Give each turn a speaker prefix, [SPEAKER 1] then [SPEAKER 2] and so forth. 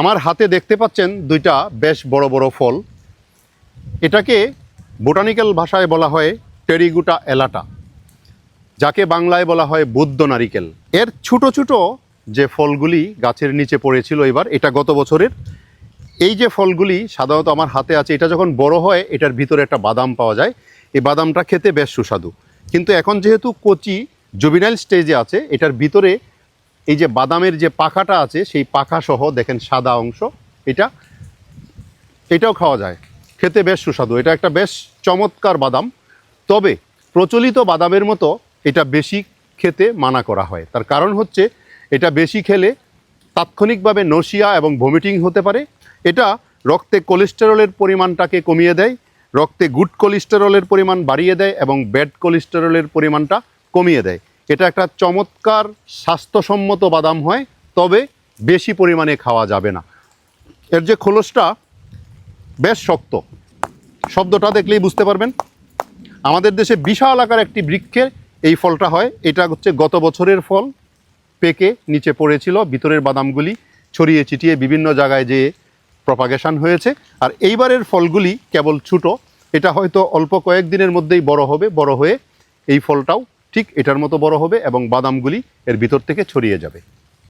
[SPEAKER 1] আমার হাতে দেখতে পাচ্ছেন দুইটা বেশ বড় বড় ফল। এটাকে বোটানিক্যাল ভাষায় বলা হয় টেরিগুটা এলাটা, যাকে বাংলায় বলা হয় বুদ্ধ নারিকেল। এর ছোট ছোট যে ফলগুলি গাছের নিচে পড়েছিল এবার, এটা গত বছরের, এই যে ফলগুলি সাধারণত আমার হাতে আছে, এটা যখন বড় হয়, এটার ভিতরে একটা বাদাম পাওয়া যায়। এই বাদামটা খেতে বেশ সুস্বাদু। কিন্তু এখন যেহেতু কচি জুবিনাইল স্টেজে আছে, এটার ভিতরে এই যে বাদামের যে পাখাটা আছে, সেই পাখা সহ দেখেন সাদা অংশ, এটা, এটাও খাওয়া যায়। খেতে বেশ সুস্বাদু। এটা একটা বেশ চমৎকার বাদাম। তবে প্রচলিত বাদামের মতো এটা বেশি খেতে মানা করা হয়। তার কারণ হচ্ছে, এটা বেশি খেলে তাৎক্ষণিকভাবে নসিয়া এবং ভমিটিং হতে পারে। এটা রক্তে কোলেস্টেরলের পরিমাণটাকে কমিয়ে দেয়, রক্তে গুড কোলেস্টেরলের পরিমাণ বাড়িয়ে দেয় এবং ব্যাড কোলেস্টেরলের পরিমাণটা কমিয়ে দেয়। এটা একটা চমৎকার স্বাস্থ্যসম্মত বাদাম হয়, তবে বেশি পরিমাণে খাওয়া যাবে না। এর যে খোলসটা, বেশ শক্ত। শব্দটা দেখলেই বুঝতে পারবেন। আমাদের দেশে বিশাল আকার একটি বৃক্ষে এই ফলটা হয়। এটা হচ্ছে গত বছরের ফল। পেকে নিচে পড়েছিল, ভিতরের বাদামগুলি ছড়িয়ে ছিটিয়ে বিভিন্ন জায়গায় যে প্রপাগেশন হয়েছে। আর এইবারের ফলগুলি কেবল ছোটো, এটা হয়তো অল্প কয়েকদিনের মধ্যেই বড় হবে, বড় হয়ে এই ফলটাও ঠিক এটার মতো বড় হবে এবং বাদামগুলি এর ভিতর থেকে ছড়িয়ে যাবে।